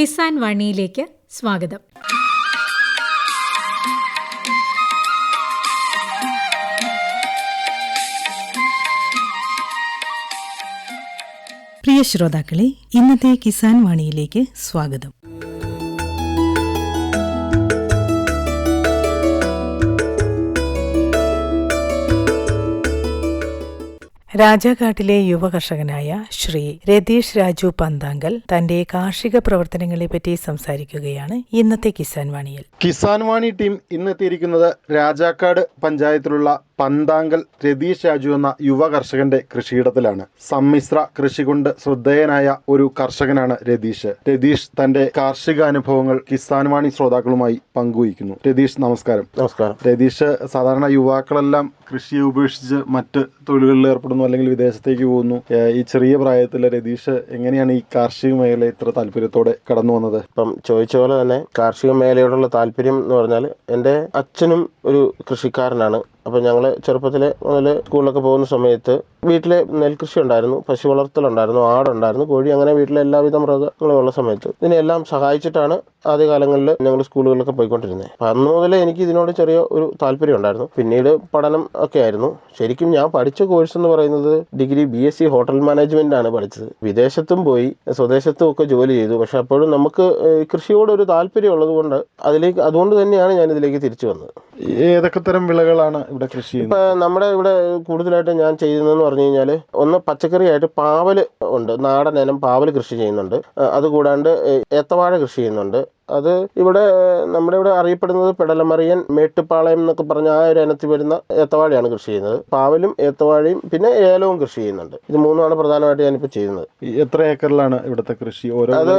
കിസാൻ വാണിയിലേക്ക് സ്വാഗതം. പ്രിയ ശ്രോതാക്കളെ ഇന്നത്തെ കിസാൻ വാണിയിലേക്ക് സ്വാഗതം. രാജാഘാട്ടിലെ യുവകർഷകനായ ശ്രീ രതീഷ് രാജു പന്താങ്കൽ തന്റെ കാർഷിക പ്രവർത്തനങ്ങളെ പറ്റി സംസാരിക്കുകയാണ് ഇന്നത്തെ കിസാൻ വാണിയിൽ. കിസാൻ വാണി ടീം ഇന്ന് എത്തിയിരിക്കുന്നത് രാജാക്കാട് പഞ്ചായത്തിലുള്ള പന്താങ്കൽ രതീഷ് രാജു എന്ന യുവ കർഷകന്റെ കൃഷിയിടത്തിലാണ്. സമ്മിശ്ര കൃഷി കൊണ്ട് ശ്രദ്ധേയനായ ഒരു കർഷകനാണ് രതീഷ്. രതീഷ് തന്റെ കാർഷിക അനുഭവങ്ങൾ കിസാൻ വാണി ശ്രോതാക്കളുമായി പങ്കുവയ്ക്കുന്നു. രതീഷ് നമസ്കാരം. നമസ്കാരം. രതീഷ് സാധാരണ യുവാക്കളെല്ലാം കൃഷിയെ ഉപേക്ഷിച്ച് മറ്റ് തൊഴിലുകളിൽ ഏർപ്പെടുന്നു അല്ലെങ്കിൽ വിദേശത്തേക്ക് പോകുന്നു. ഈ ചെറിയ പ്രായത്തിൽ രതീഷ് എങ്ങനെയാണ് ഈ കാർഷിക മേഖല ഇത്ര താല്പര്യത്തോടെ കടന്നു വന്നത്? ഇപ്പം ചോദിച്ച പോലെ തന്നെ കാർഷിക മേഖലയോടുള്ള താല്പര്യം എന്ന് പറഞ്ഞാൽ എന്റെ അച്ഛനും ഒരു കൃഷിക്കാരനാണ്. അപ്പം ഞങ്ങൾ ചെറുപ്പത്തിൽ മുതൽ സ്കൂളിലൊക്കെ പോകുന്ന സമയത്ത് വീട്ടിൽ നെൽകൃഷി ഉണ്ടായിരുന്നു പശു വളർത്തലുണ്ടായിരുന്നു ആടുണ്ടായിരുന്നു കോഴി അങ്ങനെ വീട്ടിലെ എല്ലാവിധ മൃഗങ്ങളും ഉള്ള സമയത്ത് ഇതിനെല്ലാം സഹായിച്ചിട്ടാണ് ആദ്യകാലങ്ങളിൽ ഞങ്ങൾ സ്കൂളുകളിലൊക്കെ പോയിക്കൊണ്ടിരുന്നത് അപ്പം അന്ന് മുതലേ എനിക്ക് ഇതിനോട് ചെറിയ ഒരു താല്പര്യം ഉണ്ടായിരുന്നു. പിന്നീട് പഠനം ഒക്കെ ആയിരുന്നു. ശരിക്കും ഞാൻ പഠിച്ച കോഴ്സ് എന്ന് പറയുന്നത് degree B S C hotel management ആണ് പഠിച്ചത്. വിദേശത്തും പോയി സ്വദേശത്തും ഒക്കെ ജോലി ചെയ്തു. പക്ഷെ അപ്പോഴും നമുക്ക് കൃഷിയോട് ഒരു താല്പര്യം ഉള്ളത് കൊണ്ട് അതിലേക്ക് അതുകൊണ്ട് തന്നെയാണ് ഞാൻ ഇതിലേക്ക് തിരിച്ചു വന്നത്. ഏതൊക്കെ തരം വിളകളാണ് ഇവിടെ കൃഷി ഇപ്പൊ നമ്മുടെ ഇവിടെ കൂടുതലായിട്ട് ഞാൻ ചെയ്യുന്നതെന്ന് പറഞ്ഞു കഴിഞ്ഞാൽ ഒന്ന് പച്ചക്കറിയായിട്ട് പാവൽ ഉണ്ട്. നാടൻ ഇനം പാവൽ കൃഷി ചെയ്യുന്നുണ്ട്. അതുകൂടാണ്ട് ഏത്തവാഴ കൃഷി ചെയ്യുന്നുണ്ട്. അത് ഇവിടെ നമ്മുടെ ഇവിടെ അറിയപ്പെടുന്നത് പെടലമറിയൻ മേട്ടുപ്പാളയം എന്നൊക്കെ പറഞ്ഞ ആ ഒരു ഇനത്തിൽ വരുന്ന ഏത്തവാഴയാണ് കൃഷി ചെയ്യുന്നത്. പാവലും ഏത്തവാഴയും പിന്നെ ഏലവും കൃഷി ചെയ്യുന്നുണ്ട്. ഇത് മൂന്നുമാണ് പ്രധാനമായിട്ട് ഞാനിപ്പോൾ ചെയ്യുന്നത്. എത്ര ഏക്കറിലാണ് ഇവിടുത്തെ കൃഷി? ഓരോ അത്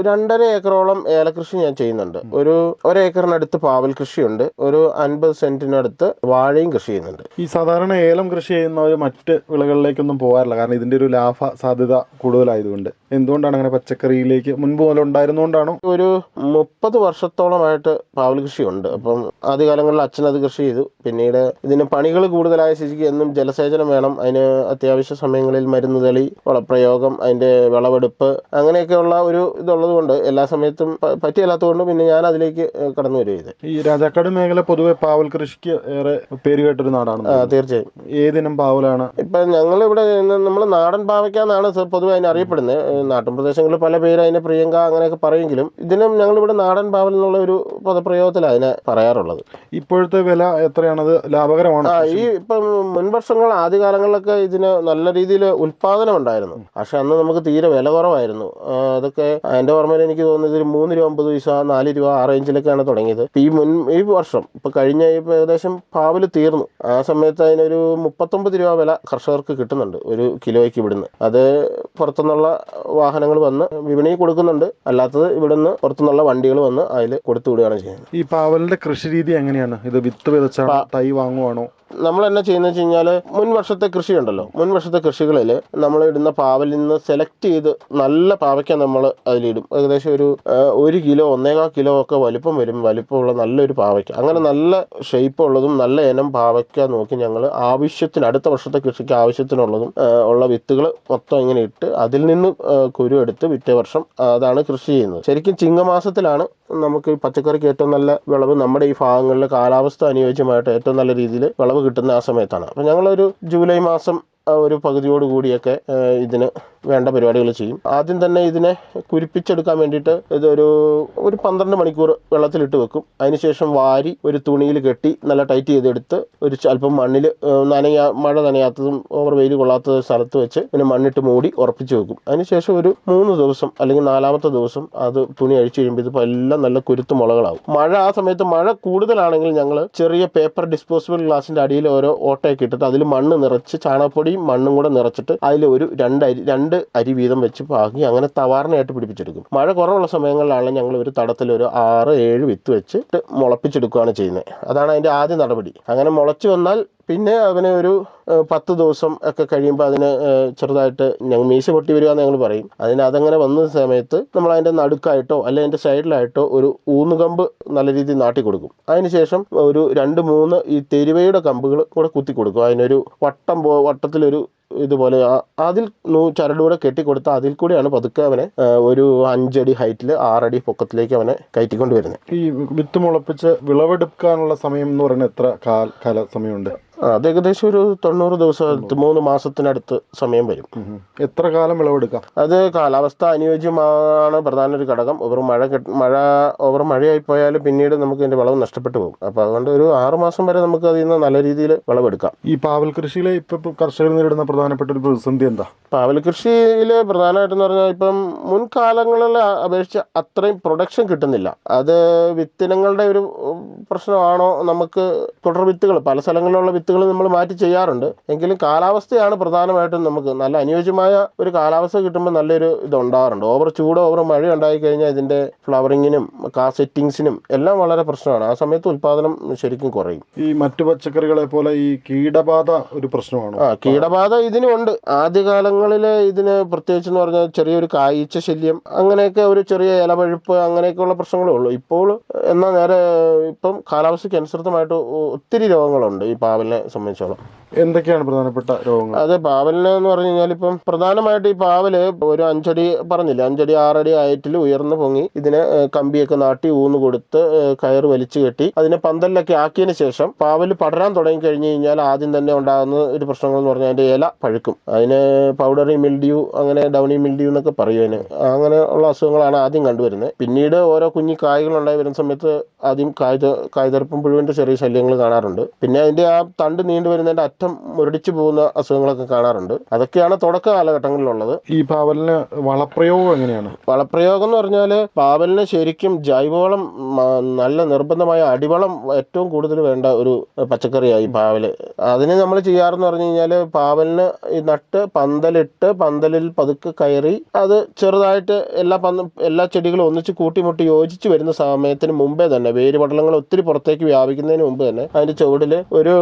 രണ്ടര ഏക്കറോളം ഏലകൃഷി ഞാൻ ചെയ്യുന്നുണ്ട്. ഒരു ഒരേക്കറിനടുത്ത് പാവൽ കൃഷിയുണ്ട്. ഒരു അൻപത് സെന്റിനടുത്ത് വാഴയും കൃഷി ചെയ്യുന്നുണ്ട്. ഈ സാധാരണ ഏലം കൃഷി ചെയ്യുന്നവർ മറ്റ് വിളകളിലേക്കൊന്നും പോകാറില്ല. കാരണം ഇതിന്റെ ഒരു ലാഭ സാധ്യത കൂടുതലായതുകൊണ്ട്. എന്തുകൊണ്ടാണ് അങ്ങനെ പച്ചക്കറിയിലേക്ക് മുൻപ് പോലെ ഉണ്ടായിരുന്നുകൊണ്ടാണോ ഒരു മുപ്പത് വർഷത്തോളമായിട്ട് പാവൽ കൃഷിയുണ്ട്. അപ്പം ആദ്യകാലങ്ങളിൽ അച്ഛൻ അത് കൃഷി ചെയ്തു. പിന്നീട് ഇതിന് പണികൾ കൂടുതലായ സ്ഥിതിക്ക് എന്നും ജലസേചനം വേണം. അതിന് അത്യാവശ്യ സമയങ്ങളിൽ മരുന്ന് തെളി വളപ്രയോഗം അതിന്റെ വിളവെടുപ്പ് അങ്ങനെയൊക്കെയുള്ള ഒരു ഇതുള്ളത് കൊണ്ട് എല്ലാ സമയത്തും പറ്റിയല്ലാത്തതുകൊണ്ട് പറ്റിയല്ലാത്തത് കൊണ്ട് പിന്നെ ഞാൻ അതിലേക്ക് കടന്നു വരിക ചെയ്തത് ഈ രാജാക്കാട് മേഖല പൊതുവെ പാവൽ കൃഷിക്ക് ഏറെ പേര് കേട്ടൊരു നാടാണ്. തീർച്ചയായും. ഏതിനം പാവലാണ്? ഇപ്പൊ ഞങ്ങൾ ഇവിടെ നമ്മൾ നാടൻ പാവയ്ക്കാന്നാണ് പൊതുവെ അതിനെ അറിയപ്പെടുന്നത്. നാട്ടുപ്രദേശങ്ങളിൽ നാട്ടിൻ പ്രദേശങ്ങളിൽ പല പേര് അതിനെ പ്രിയങ്ക അങ്ങനെയൊക്കെ പറയെങ്കിലും ഇതിനും ഞങ്ങളിവിടെ നാടൻ പാവൽ എന്നുള്ള ഒരു പദപ്രയോഗത്തിലാണ് അതിനെ പറയാറുള്ളത്. ഇപ്പോഴത്തെ വില എത്രയാണത്? ലാഭകരമാണ്. ഈ ഇപ്പം മുൻവർഷങ്ങൾ ആദ്യകാലങ്ങളിലൊക്കെ ഇതിന് നല്ല രീതിയിൽ ഉൽപാദനം ഉണ്ടായിരുന്നു. പക്ഷെ അന്ന് നമുക്ക് തീരെ വില കുറവായിരുന്നു. അതൊക്കെ അതൊക്കെ എന്റെ ഓർമ്മയിൽ എനിക്ക് തോന്നുന്നത് ഒരു മൂന്ന് രൂപ അമ്പത് പൈസ നാല് രൂപ ആ റേഞ്ചിലൊക്കെയാണ് തുടങ്ങിയത്. ഈ മുൻ ഈ വർഷം ഇപ്പൊ കഴിഞ്ഞ ഇപ്പൊ ഏകദേശം പാവൽ തീർന്നു. ആ സമയത്ത് അതിനൊരു മുപ്പത്തൊമ്പത് രൂപ വില കർഷകർക്ക് കിട്ടുന്നുണ്ട് ഒരു കിലോയ്ക്ക് ഇവിടുന്ന്. അത് പുറത്തുനിന്നുള്ള വാഹനങ്ങൾ വന്ന് വിപണിയിൽ കൊടുക്കുന്നുണ്ട്. അല്ലാത്തത് ഇവിടുന്ന് പുറത്തുനിന്നുള്ള വണ്ടികൾ വന്ന് അതിൽ കൊടുത്തു വിടുകയാണ് ചെയ്യുന്നത്. ഈ പാവലിന്റെ കൃഷി രീതി എങ്ങനെയാണ്? ഇത് വിത്ത് വിതച്ചാണോ തൈ വാങ്ങുവാണോ? നമ്മൾ എന്നാ ചെയ്യുന്നത് വെച്ച് കഴിഞ്ഞാൽ മുൻ വർഷത്തെ കൃഷി ഉണ്ടല്ലോ. മുൻ വർഷത്തെ കൃഷികളിൽ നമ്മൾ ഇടുന്ന പാവലിൽ നിന്ന് സെലക്ട് ചെയ്ത് നല്ല പാവയ്ക്ക നമ്മൾ അതിലിടും ഏകദേശം ഒരു ഒരു കിലോ ഒന്നേകാൽ കിലോ ഒക്കെ വലിപ്പം വരും. വലിപ്പമുള്ള നല്ലൊരു പാവയ്ക്ക. അങ്ങനെ നല്ല ഷേപ്പ് ഉള്ളതും നല്ല ഇനം പാവയ്ക്ക നോക്കി ഞങ്ങൾ ആവശ്യത്തിന് അടുത്ത വർഷത്തെ കൃഷിക്ക് ആവശ്യത്തിനുള്ളതും ഉള്ള വിത്തുകൾ മൊത്തം ഇങ്ങനെ ഇട്ട് അതിൽ നിന്ന് കുരു എടുത്ത് പിറ്റേ വർഷം അതാണ് കൃഷി ചെയ്യുന്നത്. ശരിക്കും ചിങ്ങമാസത്തിലാണ് നമുക്ക് പച്ചക്കറിക്ക് ഏറ്റവും നല്ല വിളവ് നമ്മുടെ ഈ ഭാഗങ്ങളിൽ കാലാവസ്ഥ അനുയോജ്യമായിട്ട് ഏറ്റവും നല്ല രീതിയിൽ വിളവ് കിട്ടുന്ന ആ സമയത്താണ്. അപ്പം ഞങ്ങളൊരു ജൂലൈ മാസം ഒരു പകുതിയോട് കൂടിയൊക്കെ ഇതിന് വേണ്ട പരിപാടികൾ ചെയ്യും. ആദ്യം തന്നെ ഇതിനെ കുരിപ്പിച്ചെടുക്കാൻ വേണ്ടിയിട്ട് ഇതൊരു ഒരു പന്ത്രണ്ട് മണിക്കൂർ വെള്ളത്തിലിട്ട് വെക്കും. അതിനുശേഷം വാരി ഒരു തുണിയിൽ കെട്ടി നല്ല ടൈറ്റ് ചെയ്തെടുത്ത് ഒരു അല്പം മണ്ണിൽ നനയാ മഴ നനയാത്തതും ഓവർ വെയിൽ കൊള്ളാത്ത സ്ഥലത്ത് വെച്ച് പിന്നെ മണ്ണിട്ട് മൂടി ഉറപ്പിച്ച് വെക്കും. അതിനുശേഷം ഒരു മൂന്ന് ദിവസം അല്ലെങ്കിൽ നാലാമത്തെ ദിവസം അത് തുണി അഴിച്ചു കഴിയുമ്പോൾ ഇതിപ്പോൾ എല്ലാം നല്ല കുരുത്തു മുളകളാവും. മഴ ആ സമയത്ത് മഴ കൂടുതലാണെങ്കിൽ ഞങ്ങൾ ചെറിയ പേപ്പർ ഡിസ്പോസിബിൾ ഗ്ലാസിന്റെ അടിയിൽ ഓരോ ഓട്ടയൊക്കെ ഇട്ടിട്ട് അതിൽ മണ്ണ് നിറച്ച് ചാണകപ്പൊടിയും മണ്ണും കൂടെ നിറച്ചിട്ട് അതിൽ ഒരു രണ്ട് അരി രണ്ട് രണ്ട് അരി വീതം വെച്ച് പാകി അങ്ങനെ തവാറിനായിട്ട് പിടിപ്പിച്ചെടുക്കും. മഴ കുറവുള്ള സമയങ്ങളിലാണ് ഞങ്ങൾ ഒരു തടത്തിൽ ഒരു ആറ് ഏഴ് വിത്ത് വെച്ചിട്ട് മുളപ്പിച്ചെടുക്കുകയാണ് ചെയ്യുന്നത്. അതാണ് അതിന്റെ ആദ്യ നടപടി. അങ്ങനെ മുളച്ചു വന്നാൽ പിന്നെ അവന് ഒരു പത്ത് ദിവസം ഒക്കെ കഴിയുമ്പോൾ അതിന് ചെറുതായിട്ട് ഞങ്ങൾ മീശ പൊട്ടി വരിക എന്ന് ഞങ്ങൾ പറയും. അതിന് അതങ്ങനെ വന്ന സമയത്ത് നമ്മൾ അതിന്റെ നടുക്കായിട്ടോ അല്ലെങ്കിൽ അതിന്റെ സൈഡിലായിട്ടോ ഒരു ഊന്നുകമ്പ് നല്ല രീതിയിൽ നാട്ടി കൊടുക്കും. അതിനുശേഷം ഒരു രണ്ട് മൂന്ന് ഈ തെരുവയുടെ കമ്പുകൾ കൂടെ കുത്തി കൊടുക്കും. അതിനൊരു വട്ടം പോ വട്ടത്തിലൊരു ഇതുപോലെ അതിൽ ചരടുകൂടെ കെട്ടിക്കൊടുത്ത് അതിൽ കൂടെയാണ് പതുക്കെ അവനെ ഒരു അഞ്ചടി ഹൈറ്റിൽ ആറടി പൊക്കത്തിലേക്ക് അവനെ കയറ്റിക്കൊണ്ട് വരുന്നത് ഈ വിത്ത് മുളപ്പിച്ച് വിളവെടുക്കാനുള്ള സമയം എന്ന് പറയുന്നത് എത്ര കാല കാല സമയമുണ്ട്? അത് ഏകദേശം ഒരു തൊണ്ണൂറ് ദിവസം മൂന്ന് മാസത്തിനടുത്ത് സമയം വരും. എത്ര കാലം വിളവെടുക്കാം? അത് കാലാവസ്ഥ അനുയോജ്യമാണ് പ്രധാന ഒരു ഘടകം. ഓവർ മഴ മഴ ഓവർ മഴയായി പോയാൽ പിന്നീട് നമുക്ക് ഇതിന്റെ വിളവ് നഷ്ടപ്പെട്ടു പോകും. അപ്പോൾ അതുകൊണ്ട് ഒരു ആറ് മാസം വരെ നമുക്ക് അതിൽ നിന്ന് നല്ല രീതിയിൽ വിളവെടുക്കാം. ഈ പാവൽ കൃഷിയിലെ ഇപ്പൊ കർഷകർ നേരിടുന്ന പ്രധാനപ്പെട്ട ഒരു പ്രതിസന്ധി എന്താ? പാവൽ കൃഷിയിൽ പ്രധാനമായിട്ടെന്ന് പറഞ്ഞാൽ ഇപ്പം മുൻകാലങ്ങളിൽ അപേക്ഷിച്ച് അത്രയും പ്രൊഡക്ഷൻ കിട്ടുന്നില്ല. അത് വിത്തിനങ്ങളുടെ ഒരു പ്രശ്നമാണോ നമുക്ക് തുടർ വിത്തുകൾ പല സ്ഥലങ്ങളിലുള്ള വിത്തുകൾ നമ്മൾ മാറ്റി ചെയ്യാറുണ്ട്. എങ്കിലും കാലാവസ്ഥയാണ് പ്രധാനമായിട്ടും നമുക്ക് നല്ല അനുയോജ്യമായ ഒരു കാലാവസ്ഥ കിട്ടുമ്പോൾ നല്ലൊരു ഇത് ഉണ്ടാകാറുണ്ട് ഓവർ ചൂട് ഓവർ മഴ ഉണ്ടായി കഴിഞ്ഞാൽ ഇതിന്റെ ഫ്ലവറിങ്ങിനും കാ സെറ്റിങ്സിനും എല്ലാം വളരെ പ്രശ്നമാണ്. ആ സമയത്ത് ഉൽപാദനം ശരിക്കും കുറയും. ഈ മറ്റു പച്ചക്കറികളെ പോലെ ഈ കീടബാധ ഒരു പ്രശ്നമാണ്? ആ കീടബാധ ഇതിനുണ്ട്. ആദ്യകാലങ്ങളിൽ ഇതിന് പ്രത്യേകിച്ച് എന്ന് പറഞ്ഞാൽ ചെറിയൊരു കായ്ച്ച ശല്യം അങ്ങനെയൊക്കെ ഒരു ചെറിയ ഇലപഴുപ്പ് അങ്ങനെയൊക്കെയുള്ള പ്രശ്നങ്ങളേ ഉള്ളൂ. ഇപ്പോൾ എന്നാൽ നേരെ ഇപ്പം കാലാവസ്ഥയ്ക്ക് അനുസൃതമായിട്ട് ഒത്തിരി രോഗങ്ങളുണ്ട് ഈ പാവലിനെ സംബന്ധിച്ചോളം. എന്തൊക്കെയാണ് പ്രധാനപ്പെട്ട രോഗങ്ങൾ? അതെ പാവലിന് എന്ന് പറഞ്ഞു കഴിഞ്ഞാൽ ഇപ്പം പ്രധാനമായിട്ട് ഈ പാവൽ ഒരു അഞ്ചടി പറഞ്ഞില്ല അഞ്ചടി ആറടി ആയിട്ടിൽ ഉയർന്നു പൊങ്ങി ഇതിനെ കമ്പിയൊക്കെ നാട്ടി ഊന്ന് കൊടുത്ത് കയർ വലിച്ചു കെട്ടി അതിനെ പന്തലിലൊക്കെ ആക്കിയതിന് ശേഷം പാവൽ പടരാൻ തുടങ്ങി കഴിഞ്ഞു കഴിഞ്ഞാൽ ആദ്യം തന്നെ ഉണ്ടാകുന്ന ഒരു പ്രശ്നങ്ങൾ എന്ന് പറഞ്ഞാൽ അതിന്റെ ഇല പഴുക്കും. അതിന് പൗഡറി മിൽഡ്യൂ അങ്ങനെ ഡൗണി മിൽഡ്യൂ എന്നൊക്കെ പറയും അതിന്. അങ്ങനെ ഉള്ള അസുഖങ്ങളാണ് ആദ്യം കണ്ടുവരുന്നത്. പിന്നീട് ഓരോ കുഞ്ഞി കായ്കൾ ഉണ്ടായി വരുന്ന സമയത്ത് ആദ്യം കായ് കായ്തെറുപ്പും പുഴുവിന്റെ ചെറിയ ശല്യങ്ങൾ കാണാറുണ്ട്. പിന്നെ അതിന്റെ ആ തണ്ട് നീണ്ടു വരുന്നതിന്റെ അറ്റം മുരടിച്ചു പോകുന്ന അസുഖങ്ങളൊക്കെ കാണാറുണ്ട്. അതൊക്കെയാണ് തുടക്ക കാലഘട്ടങ്ങളിലുള്ളത്. ഈ പാവലിന് വളപ്രയോഗം എങ്ങനെയാണ്? വളപ്രയോഗം എന്ന് പറഞ്ഞാൽ പാവലിന് ശരിക്കും ജൈവവളം നല്ല നിർബന്ധമായ അടിവളം ഏറ്റവും കൂടുതൽ വേണ്ട ഒരു പച്ചക്കറിയായി പാവൽ. അതിന് നമ്മൾ ചെയ്യാറെന്ന് പറഞ്ഞു കഴിഞ്ഞാൽ പാവലിന് ഈ നട്ട് പന്തലിട്ട് പന്തലിൽ പതുക്കെ കയറി അത് ചെറുതായിട്ട് എല്ലാ പന്ത എല്ലാ ചെടികളും ഒന്നിച്ച് കൂട്ടിമുട്ടി യോജിച്ച് വരുന്ന സമയത്തിന് മുമ്പേ തന്നെ വേര് പടലങ്ങൾ ഒത്തിരി പുറത്തേക്ക് വ്യാപിക്കുന്നതിന് മുമ്പ് തന്നെ അതിന്റെ ചുവടിൽ ഒരു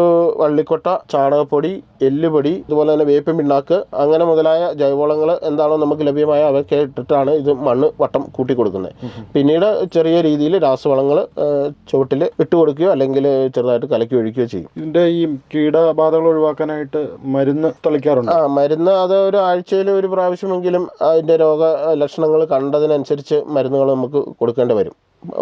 വള്ളിക്കൊട്ട ചാണകപ്പൊടി എല്ലുപൊടി ഇതുപോലെ തന്നെ വേപ്പിൻ പിണ്ണാക്ക് അങ്ങനെ മുതലായ ജൈവവളങ്ങൾ എന്താണോ നമുക്ക് ലഭ്യമായ അവയൊക്കെ ഇട്ടിട്ടാണ് ഇത് മണ്ണ് വട്ടം കൂട്ടി കൊടുക്കുന്നത് പിന്നീട് ചെറിയ രീതിയിൽ രാസവളങ്ങൾ ചുവട്ടിൽ ഇട്ട് കൊടുക്കുകയോ അല്ലെങ്കിൽ ചെറുതായിട്ട് കലക്കി ഒഴിക്കുകയോ ചെയ്യും. ഇതിന്റെ ഈ കീടബാധകൾ ഒഴിവാക്കാനായിട്ട് മരുന്ന് തളിക്കാറുണ്ട്? ആ മരുന്ന് അത് ഒരു ആഴ്ചയിൽ ഒരു പ്രാവശ്യമെങ്കിലും അതിന്റെ രോഗ ലക്ഷണങ്ങൾ കണ്ടതിനനുസരിച്ച് മരുന്നുകൾ നമുക്ക് കൊടുക്കേണ്ടി വരും.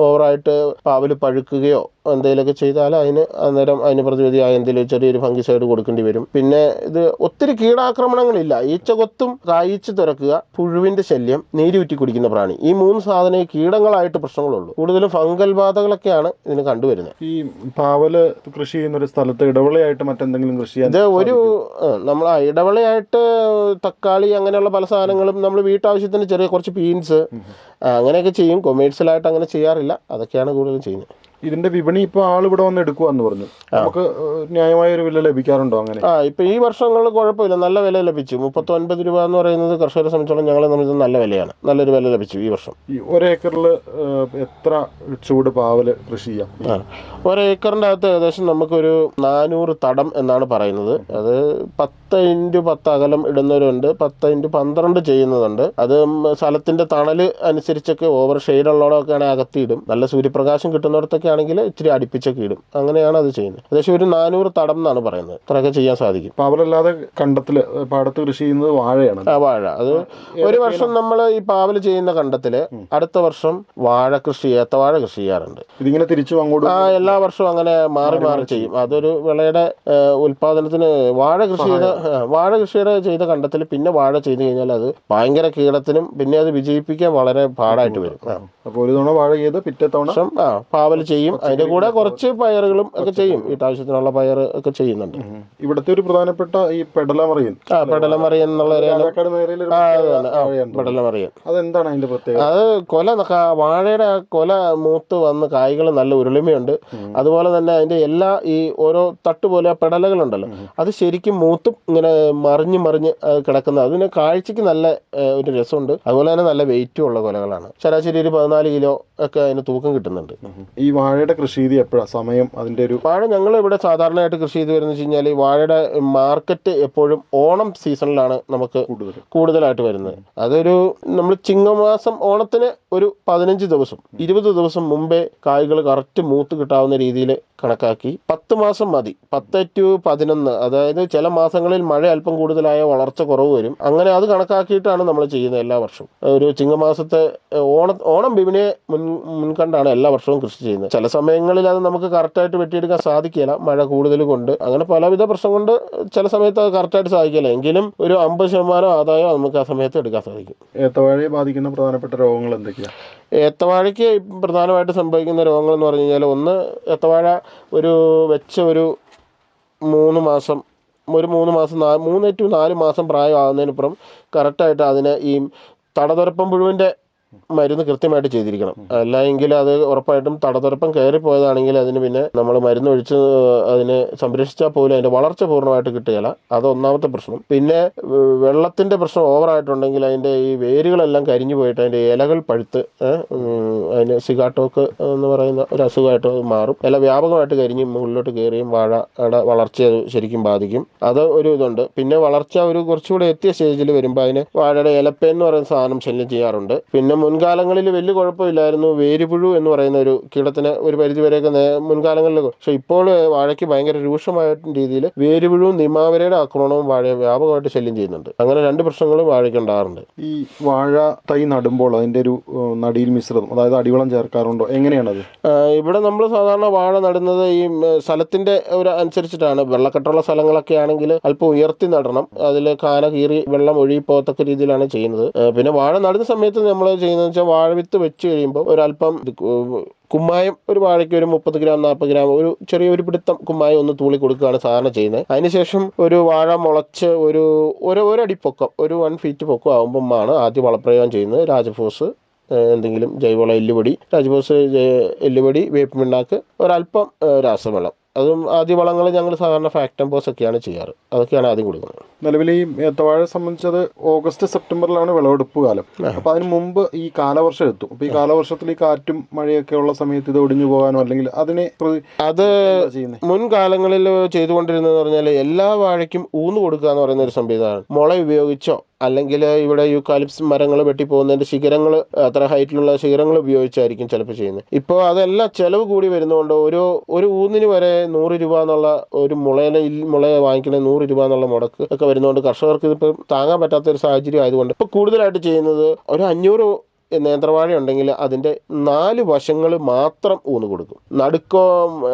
ഓവറായിട്ട് പാവൽ പഴുക്കുകയോ എന്തെങ്കിലുമൊക്കെ ചെയ്താൽ അതിന് അന്നേരം അതിന് പ്രതിവിധിയായ എന്തെങ്കിലും ചെറിയൊരു ഫംഗിസൈഡ് കൊടുക്കേണ്ടി വരും. പിന്നെ ഇത് ഒത്തിരി കീടാക്രമണങ്ങളില്ല. ഈച്ചകൊത്തും കായ്ച്ചു തുറക്കുക പുഴുവിന്റെ ശല്യം നീരൂറ്റി കുടിക്കുന്ന പ്രാണി. ഈ മൂന്ന് സാധനം കീടങ്ങളായിട്ട് പ്രശ്നങ്ങളുള്ളൂ. കൂടുതലും ഫംഗൽ ബാധകളൊക്കെയാണ് ഇതിന് കണ്ടുവരുന്നത്. ഈ പാവൽ കൃഷി ചെയ്യുന്ന ഒരു സ്ഥലത്ത് ഇടവളയായിട്ട് മറ്റെന്തെങ്കിലും കൃഷി ഇത് ഒരു നമ്മൾ ഇടവളയായിട്ട് തക്കാളി അങ്ങനെയുള്ള പല സാധനങ്ങളും നമ്മൾ വീട്ടാവശ്യത്തിന് ചെറിയ കുറച്ച് ബീൻസ് അങ്ങനെയൊക്കെ ചെയ്യും. കൊമേഴ്സ്യലായിട്ട് അങ്ങനെ ചെയ്യാറില്ല. അതൊക്കെയാണ് കൂടുതലും ചെയ്യുന്നത്. ഇതിന്റെ വിപണി ഇപ്പൊ ആൾ ഇവിടെ വന്ന് എടുക്കുവാന്ന് പറഞ്ഞു. നമുക്ക് ന്യായമായ ഒരു വില ലഭിക്കാറുണ്ടോ അങ്ങനെ? ആ ഇപ്പൊ ഈ വർഷങ്ങളിൽ കുഴപ്പമില്ല. നല്ല വില ലഭിച്ചു. മുപ്പത്തി ഒൻപത് രൂപ എന്ന് പറയുന്നത് കർഷകരെ സംബന്ധിച്ചോളം ഞങ്ങളെ സംബന്ധിച്ച് നല്ല വിലയാണ്. നല്ലൊരു വില ലഭിച്ചു ഈ വർഷം. ഈ ഒരേക്കറിൽ എത്ര ചൂട് പാവൽ കൃഷി ചെയ്യാം? ഒരേക്കറിന്റെ ഒരേക്കറിന്റെ അകത്ത് ഏകദേശം നമുക്കൊരു നാനൂറ് തടം എന്നാണ് പറയുന്നത്. അത് പത്ത് ഇന്റു പത്ത് അകലം ഇടുന്നവരുണ്ട്. പത്ത് ഇന്റു പന്ത്രണ്ട് ചെയ്യുന്നതുണ്ട് അത് സ്ഥലത്തിന്റെ തണൽ അനുസരിച്ചൊക്കെ ഓവർ ഷെയ്ഡ് ആണെങ്കിൽ അകത്തിയിടും. നല്ല സൂര്യപ്രകാശം കിട്ടുന്നിടത്തൊക്കെ ആണെങ്കിൽ ഇച്ചിരി അടുപ്പിച്ചൊക്കെ ഇടും. അങ്ങനെയാണ് അത് ചെയ്യുന്നത്. ഏകദേശം ഒരു നാനൂറ് തടം എന്നാണ് പറയുന്നത്. ഇത്രയൊക്കെ ചെയ്യാൻ സാധിക്കും. പാവലല്ലാതെ കണ്ടത്തിൽ പാടത്ത് കൃഷി ചെയ്യുന്നത് വാഴയാണ്. ആ വാഴ. അത് ഒരു വർഷം നമ്മൾ ഈ പാവൽ ചെയ്യുന്ന കണ്ടത്തിൽ അടുത്ത വർഷം വാഴ കൃഷി ഏത്തവാഴ കൃഷി ചെയ്യാറുണ്ട്. ഇതിങ്ങനെ തിരിച്ചു അങ്ങോട്ട് ആ എല്ലാ വർഷവും അങ്ങനെ മാറി മാറി ചെയ്യും. അതൊരു വിളയുടെ ഉൽപാദനത്തിന് വാഴ കൃഷി ചെയ്ത വാഴ കൃഷിയുടെ ചെയ്ത കണ്ടത്തിൽ പിന്നെ വാഴ ചെയ്ത് കഴിഞ്ഞാൽ അത് ഭയങ്കര കീടത്തിനും പിന്നെ അത് വിജയിപ്പിക്കാൻ വളരെ പാടായിട്ട് വരും. അപ്പോൾ ഒരു തവണ വാഴ ചെയ്ത് പിറ്റേ തവണ ആ പാവൽ ചെയ്ത് ചെയ്യും. അതിന്റെ കൂടെ കുറച്ച് പയറുകളും ഒക്കെ ചെയ്യും. വീട്ടാവശ്യത്തിനുള്ള പയർ ഒക്കെ ചെയ്യുന്നുണ്ട്. ഇവിടുത്തെ ഒരു പ്രധാനപ്പെട്ട ഈ പെടലമറിയൻ. ആ പെടലമറിയൻ എന്നുള്ള. പെടലമറിയൻ. അതെന്താണ് അതിന്റെ പ്രത്യേകത? അത് കൊല വാഴയുടെ ആ കൊല മൂത്ത് വന്ന് കായ്കൾ നല്ല ഉരുളിമയുണ്ട്. അതുപോലെ തന്നെ അതിന്റെ എല്ലാ ഈ ഓരോ തട്ട് പോലെ പെടലകളുണ്ടല്ലോ. അത് ശരിക്കും മൂത്തും ഇങ്ങനെ മറിഞ്ഞ് മറിഞ്ഞ് കിടക്കുന്ന അതിന് കാഴ്ചക്ക് നല്ല ഒരു രസമുണ്ട്. അതുപോലെ തന്നെ നല്ല വെയിറ്റും ഉള്ള കൊലകളാണ്. ശരാശരി ഒരു പതിനാല് കിലോ ഒക്കെ അതിന് തൂക്കം കിട്ടുന്നുണ്ട്. ഈ വാഴയുടെ കൃഷി രീതി എപ്പോഴാണ് സമയം അതിന്റെ ഒരു വാഴ ഞങ്ങൾ ഇവിടെ സാധാരണയായിട്ട് കൃഷി ചെയ്ത് വരുന്നത് വെച്ച് കഴിഞ്ഞാൽ വാഴയുടെ മാർക്കറ്റ് എപ്പോഴും ഓണം സീസണിലാണ് നമുക്ക് കൂടുതൽ കൂടുതലായിട്ട് വരുന്നത്. അതൊരു നമ്മൾ ചിങ്ങമാസം ഓണത്തിന് ഒരു പതിനഞ്ച് ദിവസം ഇരുപത് ദിവസം മുമ്പേ കായ്കൾ കറക്റ്റ് മൂത്ത് കിട്ടാവുന്ന രീതിയിൽ കണക്കാക്കി പത്ത് മാസം മതി. പത്ത് ടു പതിനൊന്ന് അതായത് ചില മാസങ്ങളിൽ മഴ അല്പം കൂടുതലായ വളർച്ച കുറവ് വരും. അങ്ങനെ അത് കണക്കാക്കിയിട്ടാണ് നമ്മൾ ചെയ്യുന്നത് എല്ലാ വർഷവും. ഒരു ചിങ്ങമാസത്തെ ഓണം ഓണ ഓണം വിപണിയെ മുൻ മുൻകണ്ടാണ് എല്ലാ വർഷവും കൃഷി ചെയ്യുന്നത്. ചില സമയങ്ങളിൽ അത് നമുക്ക് കറക്റ്റായിട്ട് വെട്ടിയെടുക്കാൻ സാധിക്കില്ല. മഴ കൂടുതൽ കൊണ്ട്. അങ്ങനെ പലവിധ പ്രശ്നം കൊണ്ട് ചില സമയത്ത് അത് കറക്റ്റായിട്ട് സാധിക്കില്ല. എങ്കിലും ഒരു അമ്പത് ശതമാനം ആദായം നമുക്ക് ആ സമയത്ത് എടുക്കാൻ സാധിക്കും. ഏത്തവാഴയെ ബാധിക്കുന്ന പ്രധാനപ്പെട്ട രോഗങ്ങൾ എന്തൊക്കെയാ? ഏത്തവാഴയ്ക്ക് പ്രധാനമായിട്ട് സംഭവിക്കുന്ന രോഗങ്ങൾ എന്ന് പറഞ്ഞു കഴിഞ്ഞാൽ ഒന്ന് ഏത്തവാഴ ഒരു വെച്ച ഒരു മൂന്ന് മാസം ഒരു മൂന്ന് മാസം നാല് മൂന്ന് ടു നാല് മാസം പ്രായമാകുന്നതിനപ്പുറം കറക്റ്റായിട്ട് അതിനെ ഈ തടതുരപ്പം പുഴുവിന്റെ മരുന്ന് കൃത്യമായിട്ട് ചെയ്തിരിക്കണം. അല്ലെങ്കിൽ അത് ഉറപ്പായിട്ടും തടതുരപ്പം കയറിപ്പോയതാണെങ്കിൽ അതിന് പിന്നെ നമ്മൾ മരുന്ന് ഒഴിച്ച് അതിനെ സംരക്ഷിച്ചാൽ പോലും അതിന്റെ വളർച്ച പൂർണമായിട്ട് കിട്ടുകയില്ല. അത് ഒന്നാമത്തെ പ്രശ്നം. പിന്നെ വെള്ളത്തിന്റെ പ്രശ്നം ഓവറായിട്ടുണ്ടെങ്കിൽ അതിന്റെ ഈ വേരുകളെല്ലാം കരിഞ്ഞു പോയിട്ട് അതിന്റെ ഇലകൾ പഴുത്ത് അതിന് സിഗാട്ടോക്ക് എന്ന് പറയുന്ന ഒരു അസുഖമായിട്ട് മാറും. ഇല വ്യാപകമായിട്ട് കരിഞ്ഞ് മുകളിലോട്ട് കയറിയും വാഴയുടെ വളർച്ചയെ ശരിക്കും ബാധിക്കും. അത് ഒരു ഇതുണ്ട്. പിന്നെ വളർച്ച ഒരു കുറച്ചുകൂടെ എത്തിയ സ്റ്റേജിൽ വരുമ്പോൾ അതിന് വാഴയുടെ ഇലപ്പേൻ എന്ന് പറയുന്ന സാധനം ശല്യം ചെയ്യാറുണ്ട്. പിന്നെ മുൻകാലങ്ങളിൽ വലിയ കുഴപ്പമില്ലായിരുന്നു. വേരുപുഴു എന്ന് പറയുന്ന ഒരു കീടത്തിന് ഒരു പരിധി വരെയൊക്കെ മുൻകാലങ്ങളിൽ പക്ഷേ ഇപ്പോൾ വാഴയ്ക്ക് ഭയങ്കര രൂക്ഷമായ രീതിയിൽ വേരുപുഴുവും നിമാവരയുടെ ആക്രമണവും വാഴയെ വ്യാപകമായിട്ട് ശല്യം ചെയ്യുന്നുണ്ട്. അങ്ങനെ രണ്ട് പ്രശ്നങ്ങളും വാഴയ്ക്ക് ഉണ്ടാകാറുണ്ട്. ഈ വാഴ തൈ നടുമ്പോൾ അതിന്റെ ഒരു നടിയിൽ മിശ്രിതം അതായത് അടിവളം ചേർക്കാറുണ്ടോ? എങ്ങനെയാണത്? ഇവിടെ നമ്മൾ സാധാരണ വാഴ നടുന്നത് ഈ സ്ഥലത്തിന്റെ സ്ഥലത്തിന്റെ ഒരു അനുസരിച്ചിട്ടാണ്. വെള്ളക്കെട്ടുള്ള സ്ഥലങ്ങളൊക്കെ ആണെങ്കിൽ അല്പം ഉയർത്തി നടണം. അതിൽ കാന കീറി വെള്ളം ഒഴുകി പോകത്തക്ക രീതിയിലാണ് ചെയ്യുന്നത്. പിന്നെ വാഴ നടുന്ന സമയത്ത് നമ്മൾ ചെയ്യുന്നത് വെച്ചാൽ വാഴവിത്ത് വെച്ച് കഴിയുമ്പോൾ ഒരല്പം കുമ്മായം ഒരു വാഴയ്ക്ക് ഒരു മുപ്പത് ഗ്രാം നാൽപ്പത് ഗ്രാം ഒരു ചെറിയ ഒരു പിടുത്തം കുമ്മായം ഒന്ന് തൂളി കൊടുക്കുകയാണ് സാധാരണ ചെയ്യുന്നത്. അതിനുശേഷം ഒരു വാഴ മുളച്ച് ഒരു ഒരു ഒരടി പൊക്കം ഒരു വൺ ഫീറ്റ് പൊക്കം ആകുമ്പമാണ് ആദ്യം വളപ്രയോഗം ചെയ്യുന്നത്. രാജഫോസ് എന്തെങ്കിലും ജൈവവളം എല്ലുപൊടി രാജഫോസ് എല്ലുപൊടി വേപ്പ് പിണ്ണാക്ക് ഒരല്പം രാസവളം. അതും ആദ്യ വളങ്ങൾ ഞങ്ങൾ സാധാരണ ഫാക്ടംബോസ് ഒക്കെയാണ് ചെയ്യാറ്. അതൊക്കെയാണ് ആദ്യം കൊടുക്കുന്നത്. നിലവിൽ ഈ ഏത്തവാഴ സംബന്ധിച്ചത് ഓഗസ്റ്റ് സെപ്റ്റംബറിലാണ് വിളവെടുപ്പ് കാലം. അപ്പോൾ അതിന് മുമ്പ് ഈ കാലവർഷം എത്തും അപ്പോൾ ഈ കാലവർഷത്തിൽ ഈ കാറ്റും മഴയൊക്കെ ഉള്ള സമയത്ത് ഇത് ഒടിഞ്ഞു പോകാനോ അല്ലെങ്കിൽ അതിനെ അത് മുൻകാലങ്ങളിൽ ചെയ്തുകൊണ്ടിരുന്നതെന്ന് പറഞ്ഞാൽ എല്ലാ വാഴയ്ക്കും ഊന്ന് കൊടുക്കുക എന്ന് പറയുന്ന ഒരു സംവിധാനം. മുള ഉപയോഗിച്ചോ അല്ലെങ്കിൽ ഇവിടെ യൂക്കാലിപ്സ് മരങ്ങൾ വെട്ടിപ്പോകുന്നതിന്റെ ശിഖരങ്ങൾ അത്ര ഹൈറ്റിലുള്ള ശിഖരങ്ങൾ ഉപയോഗിച്ചായിരിക്കും ചിലപ്പോൾ ചെയ്യുന്നത്. ഇപ്പോൾ അതെല്ലാം ചിലവ് കൂടി വരുന്നതുകൊണ്ട് ഒരു ഒരു ഊന്നിന് വരെ നൂറ് രൂപ എന്നുള്ള ഒരു മുളയിലെ മുള വാങ്ങിക്കണേ നൂറ് രൂപ എന്നുള്ള മുടക്ക് ഒക്കെ വരുന്നതുകൊണ്ട് കർഷകർക്ക് ഇതിപ്പോൾ താങ്ങാൻ പറ്റാത്ത ഒരു സാഹചര്യം ആയതുകൊണ്ട്. ഇപ്പോൾ കൂടുതലായിട്ട് ചെയ്യുന്നത് ഒരു അഞ്ഞൂറ് നേന്ത്രവാഴ ഉണ്ടെങ്കിൽ അതിന്റെ നാല് വശങ്ങൾ മാത്രം ഊന്ന് കൊടുക്കും. നടുക്കോ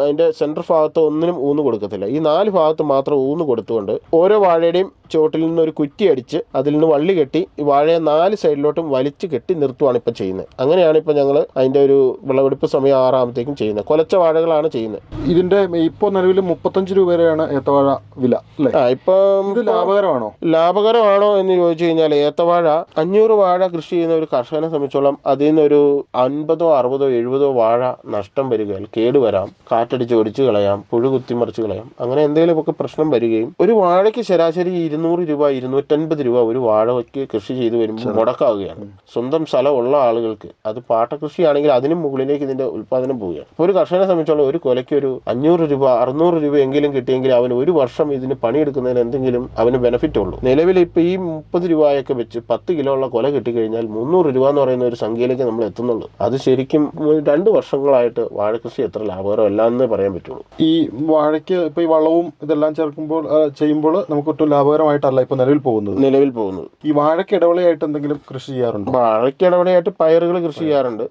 അതിന്റെ സെന്റർ ഭാഗത്ത് ഒന്നിനും ഊന്ന് കൊടുക്കത്തില്ല. ഈ നാല് ഭാഗത്ത് മാത്രം ഊന്ന് കൊടുത്തുകൊണ്ട് ഓരോ വാഴയുടെയും ചുവട്ടിൽ നിന്ന് ഒരു കുറ്റി അടിച്ച് അതിൽ നിന്ന് വള്ളി കെട്ടി ഈ വാഴയെ നാല് സൈഡിലോട്ടും വലിച്ച് കെട്ടി നിർത്തുവാണ് ഇപ്പോൾ ചെയ്യുന്നത്. അങ്ങനെയാണ് ഇപ്പോൾ ഞങ്ങൾ അതിന്റെ ഒരു വിളവെടുപ്പ് സമയം ആറാമത്തേക്കും ചെയ്യുന്നത്. കൊലച്ച വാഴകളാണ് ചെയ്യുന്നത്. ഇതിന്റെ ഇപ്പോൾ നിലവിൽ മുപ്പത്തഞ്ച് രൂപ വരെയാണ് ഏത്തവാഴ വില ആ ഇപ്പം ലാഭകരമാണോ? ലാഭകരമാണോ എന്ന് ചോദിച്ചു കഴിഞ്ഞാൽ ഏത്തവാഴ അഞ്ഞൂറ് വാഴ കൃഷി ചെയ്യുന്ന ഒരു കർഷകനെ സംബന്ധിച്ചോളം അതിൽ നിന്നൊരു അൻപതോ അറുപതോ എഴുപതോ വാഴ നഷ്ടം വരികയാൽ കേടുവരാം. കാറ്റടിച്ച് ഒടിച്ചു കളയാം. പുഴു കുത്തിമറിച്ച് കളയാം. അങ്ങനെ എന്തെങ്കിലുമൊക്കെ പ്രശ്നം വരികയും ഒരു വാഴയ്ക്ക് ശരാശരി ഇരുന്നൂറ് രൂപ ഇരുന്നൂറ്റൻപത് രൂപ ഒരു വാഴയ്ക്ക് കൃഷി ചെയ്ത് വരുമ്പോൾ മുടക്കാവുകയാണ്. സ്വന്തം സ്ഥലമുള്ള ആളുകൾക്ക് അത് പാട്ടകൃഷിയാണെങ്കിൽ അതിനും മുകളിലേക്ക് ഇതിന്റെ ഉൽപ്പാദനം പോവുകയാണ്. ഒരു കർഷകനെ സംബന്ധിച്ചോളം ഒരു കൊലയ്ക്ക് ഒരു അഞ്ഞൂറ് രൂപ അറുന്നൂറ് രൂപ എങ്കിലും കിട്ടിയെങ്കിൽ അവന് ഒരു വർഷം ഇതിന് പണിയെടുക്കുന്നതിന് എന്തെങ്കിലും അവന് ബെനിഫിറ്റ് ഉള്ളൂ. നിലവിൽ ഇപ്പൊ ഈ മുപ്പത് രൂപയൊക്കെ വെച്ച് പത്ത് കിലോ ഉള്ള കൊല കിട്ടിക്കഴിഞ്ഞാൽ മുന്നൂറ് രൂപ എന്ന് പറയുന്ന ഒരു സംഖ്യയിലേക്ക് നമ്മൾ എത്തുന്നുള്ളൂ. അത് ശരിക്കും രണ്ട് വർഷങ്ങളായിട്ട് വാഴകൃഷി എത്ര ലാഭകരമല്ല എന്നേ പറയാൻ പറ്റുള്ളൂ. ഈ വാഴയ്ക്ക് ഇപ്പൊ ഈ വളവും ഇതെല്ലാം ചേർക്കുമ്പോൾ ചെയ്യുമ്പോൾ നമുക്ക് ഒട്ടും ലാഭകരമായിട്ടല്ല ഇപ്പൊ നിലവിൽ പോകുന്നത്. നിലവിൽ പോകുന്നത്. ഈ വാഴയ്ക്ക് ഇടവളയായിട്ട് എന്തെങ്കിലും കൃഷി ചെയ്യാറുണ്ട്? വാഴയ്ക്ക് ഇടവളയായിട്ട് പയറുകൾ കൃഷി ചെയ്യാറുണ്ട്.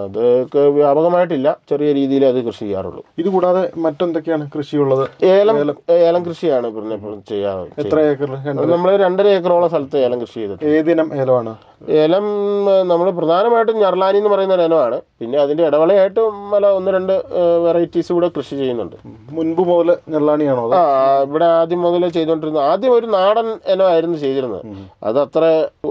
അതൊക്കെ വ്യാപകമായിട്ടില്ല. ചെറിയ രീതിയിൽ അത് കൃഷി ചെയ്യാറുള്ളൂ. ഇത് കൂടാതെ മറ്റെന്തൊക്കെയാണ് കൃഷിയുള്ളത്? ഏലം ഏലം. കൃഷിയാണ് പിന്നെ ചെയ്യാറ് എത്ര ഏക്കർ നമ്മൾ രണ്ടര ഏക്കറോളം സ്ഥലത്ത് ഏലം കൃഷി ചെയ്തിട്ടുണ്ട്. ഏതിനം ഏലമാണ്? ഏലം നമ്മൾ പ്രധാനമായിട്ടും ഞർലാനി എന്ന് പറയുന്ന ഒരു ഇനമാണ്. പിന്നെ അതിന്റെ ഇടവേളയായിട്ട് മല ഒന്ന് രണ്ട് വെറൈറ്റീസ് കൂടെ കൃഷി ചെയ്യുന്നുണ്ട്. മുൻപ് മുതൽ നെല്ലാണിയാണോ ആ ഇവിടെ ആദ്യം മുതൽ ചെയ്തുകൊണ്ടിരുന്നത് ആദ്യം ഒരു നാടൻ ഇനമായിരുന്നു ചെയ്തിരുന്നത്. അത് അത്ര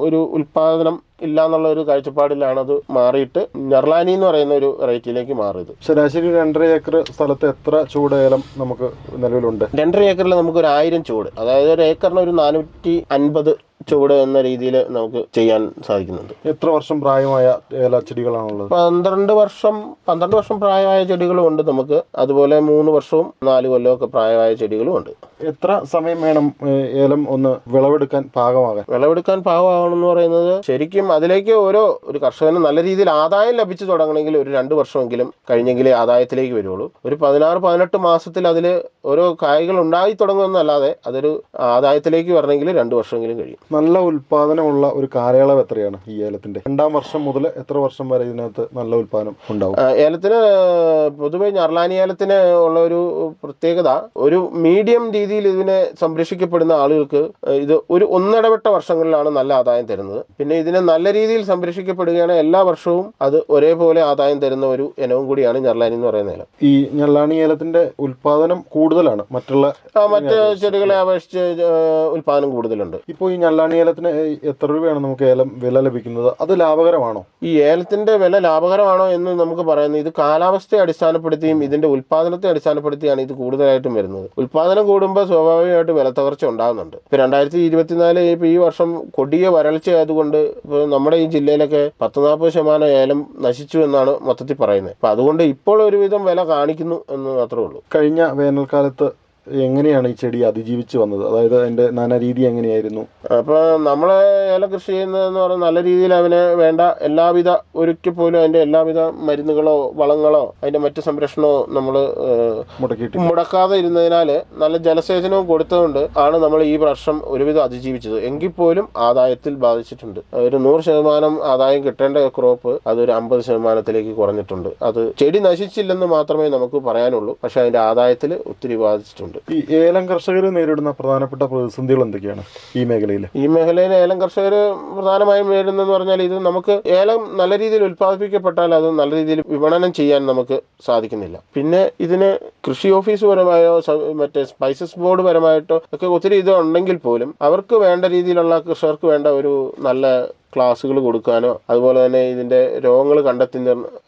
ഒരു ഉൽപാദനം ഇല്ല എന്നുള്ള ഒരു കാഴ്ചപ്പാടിലാണ് അത് മാറിയിട്ട് ഞർലാനി എന്ന് പറയുന്ന ഒരു വെറൈറ്റിയിലേക്ക് മാറിയത്. ശരാശരി രണ്ടര ഏക്കർ സ്ഥലത്ത് എത്ര ചൂട് ഏലം നമുക്ക് നിലവിലുണ്ട്? രണ്ടര ഏക്കറിൽ നമുക്ക് ഒരു ആയിരം ചൂട്. അതായത് ഒരു ഏക്കറിന് ഒരു നാനൂറ്റി അൻപത് ചുവട് എന്ന രീതിയിൽ നമുക്ക് ചെയ്യാൻ സാധിക്കുന്നുണ്ട്. എത്ര വർഷം പ്രായമായ ഏല ചെടികളാണുള്ളത്? പന്ത്രണ്ട് വർഷം പന്ത്രണ്ട് വർഷം പ്രായമായ ചെടികളും ഉണ്ട് നമുക്ക്. അതുപോലെ മൂന്ന് വർഷവും നാല് കൊല്ലവും ഒക്കെ പ്രായമായ ചെടികളും ഉണ്ട്. എത്ര സമയം വേണം ഏലം ഒന്ന് വിളവെടുക്കാൻ പാകമാകാൻ? വിളവെടുക്കാൻ പാകമാകണമെന്ന് പറയുന്നത് ശരിക്കും അതിലേക്ക് ഓരോ ഒരു കർഷകന് നല്ല രീതിയിൽ ആദായം ലഭിച്ചു തുടങ്ങണമെങ്കിൽ ഒരു രണ്ട് വർഷമെങ്കിലും കഴിഞ്ഞെങ്കിലേ ആദായത്തിലേക്ക് വരുള്ളൂ. ഒരു പതിനാറ് പതിനെട്ട് മാസത്തിൽ അതിൽ ഓരോ കായ്കൾ ഉണ്ടായി തുടങ്ങുമെന്നല്ലാതെ അതൊരു ആദായത്തിലേക്ക് വരണമെങ്കിൽ രണ്ട് വർഷമെങ്കിലും കഴിയും. നല്ല ഉൽപാദനമുള്ള ഒരു കാലയളവ് എത്രയാണ് ഈ ഏലത്തിന്റെ രണ്ടാം വർഷം മുതൽ എത്ര വർഷം വരെ ഇതിനകത്ത് നല്ല ഉൽപാദനം ഉണ്ടാവും. ഏലത്തിന് പൊതുവെ ഞർലാനി ഏലത്തിന് ഉള്ള ഒരു പ്രത്യേകത ഒരു മീഡിയം രീതിയിൽ ഇതിനെ സംരക്ഷിക്കപ്പെടുന്ന ആളുകൾക്ക് ഇത് ഒരു ഒന്നിടവിട്ട വർഷങ്ങളിലാണ് നല്ല ആദായം തരുന്നത്. പിന്നെ ഇതിനെ നല്ല രീതിയിൽ സംരക്ഷിക്കപ്പെടുകയാണ് എല്ലാ വർഷവും അത് ഒരേപോലെ ആദായം തരുന്ന ഒരു ഇനവും കൂടിയാണ് ഞർലാനി എന്ന് പറയുന്ന ഏലം ഈ ഞർലാനി ഏലത്തിന്റെ ഉൽപാദനം കൂടുതലാണ്. മറ്റുള്ള മറ്റ് ചെടികളെ അപേക്ഷിച്ച് ഉൽപാദനം കൂടുതലുണ്ട്. ഇപ്പോൾ ഈ ഞെള്ളാണി ഏലത്തിന് എത്ര രൂപയാണ് നമുക്ക് ഏലം വില ലഭിക്കുന്നത്? അത് ലാഭകരമാണോ? ഈ ഏലത്തിന്റെ വില ലാഭകരമാണോ എന്ന് നമുക്ക് പറയുന്നത് ഇത് കാലാവസ്ഥയെ അടിസ്ഥാനപ്പെടുത്തിയും ഇതിന്റെ ഉൽപാദനത്തെ അടിസ്ഥാനപ്പെടുത്തിയാണ് ഇത് കൂടുതലായിട്ടും വരുന്നത്. ഉൽപാദനം കൂടുമ്പോൾ സ്വാഭാവികമായിട്ട് വില തകർച്ച ഉണ്ടാകുന്നുണ്ട്. ഇപ്പൊ രണ്ടായിരത്തി ഇരുപത്തിനാല് ഇപ്പൊ ഈ വർഷം കൊടിയ വരൾച്ച ആയതുകൊണ്ട് ഇപ്പൊ നമ്മുടെ ഈ ജില്ലയിലൊക്കെ പത്ത് നാൽപ്പത് ശതമാനം ഏലം നശിച്ചു എന്നാണ് മൊത്തത്തിൽ പറയുന്നത്. അപ്പൊ അതുകൊണ്ട് ഇപ്പോൾ ഒരുവിധം വില കാണിക്കുന്നു എന്ന് മാത്രമേ ഉള്ളൂ. കഴിഞ്ഞ വേനൽക്കാലത്ത് എങ്ങനെയാണ് ഈ ചെടി അതിജീവിച്ച് വന്നത്? അതായത് അതിന്റെ നാനാരീതി എങ്ങനെയായിരുന്നു? അപ്പോൾ നമ്മൾ ഏല കൃഷി ചെയ്യുന്നതെന്ന് പറഞ്ഞാൽ നല്ല രീതിയിൽ അവന് വേണ്ട എല്ലാവിധ ഒരുക്കി പോലും അതിന്റെ എല്ലാവിധ മരുന്നുകളോ വളങ്ങളോ അതിന്റെ മറ്റ് സംരക്ഷണമോ നമ്മൾ മുടക്കിയിട്ട് മുടക്കാതെ ഇരുന്നതിനാൽ നല്ല ജലസേചനവും കൊടുത്തതുകൊണ്ട് ആണ് നമ്മൾ ഈ വർഷം ഒരുവിധം അതിജീവിച്ചത്. എങ്കിൽ പോലും ആദായത്തിൽ ബാധിച്ചിട്ടുണ്ട്. ഒരു നൂറ് ശതമാനം ആദായം കിട്ടേണ്ട ക്രോപ്പ് അതൊരു അമ്പത് ശതമാനത്തിലേക്ക് കുറഞ്ഞിട്ടുണ്ട്. അത് ചെടി നശിച്ചില്ലെന്ന് മാത്രമേ നമുക്ക് പറയാനുള്ളൂ. പക്ഷേ അതിന്റെ ആദായത്തിൽ ഒത്തിരി ബാധിച്ചിട്ടുണ്ട്. ഈ ഏലം കർഷകർ നേരിടുന്ന പ്രധാനപ്പെട്ട പ്രതിസന്ധികൾ എന്തൊക്കെയാണ് ഈ മേഖലയിൽ? ഈ മേഖലയിൽ ഏലം കർഷകർ പ്രധാനമായും നേരിടുന്നതെന്ന് പറഞ്ഞാൽ ഇത് നമുക്ക് ഏലം നല്ല രീതിയിൽ ഉൽപ്പാദിപ്പിക്കപ്പെട്ടാൽ അത് നല്ല രീതിയിൽ വിപണനം ചെയ്യാൻ നമുക്ക് സാധിക്കുന്നില്ല. പിന്നെ ഇതിന് കൃഷി ഓഫീസ് പരമായോ മറ്റേ സ്പൈസസ് ബോർഡ് പരമായിട്ടോ ഒക്കെ ഒത്തിരി ഇത് ഉണ്ടെങ്കിൽ പോലും അവർക്ക് വേണ്ട രീതിയിലുള്ള കർഷകർക്ക് വേണ്ട ഒരു നല്ല ക്ലാസ്സുകൾ കൊടുക്കാനോ അതുപോലെ തന്നെ ഇതിന്റെ രോഗങ്ങൾ കണ്ടെത്തി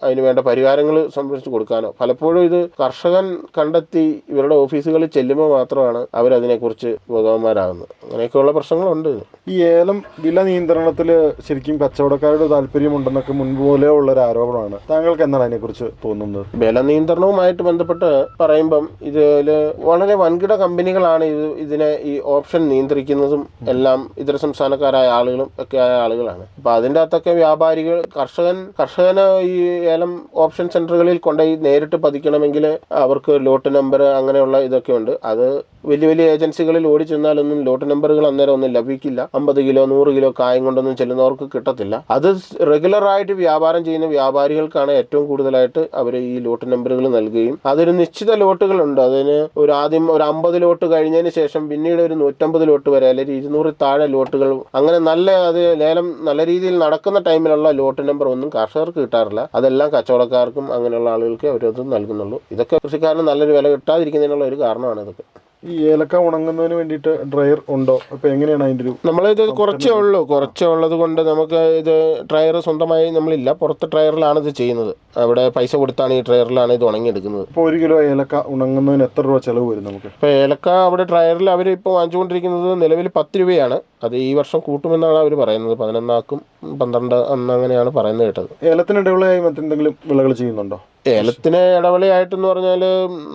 അതിന് വേണ്ട പരിഹാരങ്ങൾ സംരക്ഷിച്ച് കൊടുക്കാനോ. പലപ്പോഴും ഇത് കർഷകൻ കണ്ടെത്തി ഇവരുടെ ഓഫീസുകളിൽ ചെല്ലുമ്പോൾ മാത്രമാണ് അവരതിനെക്കുറിച്ച് ബോധവാന്മാരാകുന്നത്. അങ്ങനെയൊക്കെയുള്ള പ്രശ്നങ്ങളുണ്ട് ഈ ഏലം വില നിയന്ത്രണത്തിൽ ശരിക്കും കച്ചവടക്കാരുടെ താല്പര്യമുണ്ടെന്നൊക്കെ മുൻപ് പോലെ ഉള്ള ഒരു ആരോപണമാണ്. താങ്കൾക്ക് എന്താണ് അതിനെക്കുറിച്ച് തോന്നുന്നത്? വില നിയന്ത്രണവുമായിട്ട് ബന്ധപ്പെട്ട് പറയുമ്പം ഇതിൽ വളരെ വൻകിട കമ്പനികളാണ് ഇത് ഇതിനെ ഈ ഓപ്ഷൻ നിയന്ത്രിക്കുന്നതും എല്ലാം ഇതര സംസ്ഥാനക്കാരായ ആളുകളും ഒക്കെ ആയ ആളുകളാണ്. അപ്പൊ അതിന്റെ അകത്തൊക്കെ വ്യാപാരികൾ കർഷകൻ കർഷകന് ഈ ഏലം ഓപ്ഷൻ സെന്ററുകളിൽ കൊണ്ടുപോയി നേരിട്ട് പതിക്കണമെങ്കിൽ അവർക്ക് ലോട്ട് നമ്പർ അങ്ങനെയുള്ള ഇതൊക്കെ ഉണ്ട്. അത് വലിയ വലിയ ഏജൻസികളിൽ ഓടി ചെന്നാലൊന്നും ലോട്ട് നമ്പറുകൾ അന്നേരം ഒന്നും ലഭിക്കില്ല. അമ്പത് കിലോ നൂറ് കിലോ കായം കൊണ്ടൊന്നും ചെല്ലുന്നവർക്ക് കിട്ടത്തില്ല. അത് റെഗുലർ ആയിട്ട് വ്യാപാരം ചെയ്യുന്ന വ്യാപാരികൾക്കാണ് ഏറ്റവും കൂടുതലായിട്ട് അവർ ഈ ലോട്ട് നമ്പറുകൾ നൽകുകയും അതൊരു നിശ്ചിത ലോട്ടുകളുണ്ട് അതിന് ഒരു ആദ്യം ഒരു അമ്പത് ലോട്ട് കഴിഞ്ഞതിന് ശേഷം പിന്നീട് ഒരു നൂറ്റമ്പത് ലോട്ട് വരെ അല്ലെങ്കിൽ ഇരുന്നൂറ് താഴെ ലോട്ടുകൾ. അങ്ങനെ നല്ല അത് ലേലം നല്ല രീതിയിൽ നടക്കുന്ന ടൈമിലുള്ള ലോട്ട് നമ്പർ ഒന്നും കർഷകർക്ക് കിട്ടാറില്ല. അതെല്ലാം കച്ചവടക്കാർക്കും അങ്ങനെയുള്ള ആളുകൾക്ക് അവരത് നൽകുന്നുള്ളൂ. ഇതൊക്കെ കൃഷിക്കാരന് നല്ലൊരു വില കിട്ടാതിരിക്കുന്നതിനുള്ള ഒരു കാരണമാണ് ഇതൊക്കെ. ഈ ഏലക്ക ഉണങ്ങുന്നതിന് വേണ്ടിയിട്ട് ഡ്രയർ ഉണ്ടോ? അപ്പൊ എങ്ങനെയാണ് അതിന്റെ ഒരു നമ്മളിത് കുറച്ചേ ഉള്ളൂ കുറച്ചേ ഉള്ളത് കൊണ്ട് നമുക്ക് ഇത് ഡ്രയർ സ്വന്തമായി നമ്മളില്ല. പുറത്ത് ഡ്രയറിലാണ് ഇത് ചെയ്യുന്നത്. അവിടെ പൈസ കൊടുത്താണ് ഈ ഡ്രയറിലാണ് ഇത് ഉണങ്ങിയെടുക്കുന്നത്. ഇപ്പോൾ ഒരു കിലോ ഏലക്ക ഉണങ്ങുന്നതിന് എത്ര രൂപ ചെലവ് വരും നമുക്ക്? ഇപ്പോൾ ഏലക്ക അവിടെ ഡ്രയറിൽ അവർ ഇപ്പോൾ വാങ്ങിച്ചുകൊണ്ടിരിക്കുന്നത് നിലവിൽ പത്ത് രൂപയാണ്. അത് ഈ വർഷം കൂട്ടുമെന്നാണ് അവർ പറയുന്നത്. പതിനൊന്നാക്കും പന്ത്രണ്ട് അങ്ങനെയാണ് പറയുന്നത് കേട്ടത്. ഏലത്തിന് ഇടവിളയായി മറ്റെന്തെങ്കിലും വിളകൾ ചെയ്യുന്നുണ്ടോ? ഏലത്തിന് ഇടവിളയായിട്ടെന്ന് പറഞ്ഞാൽ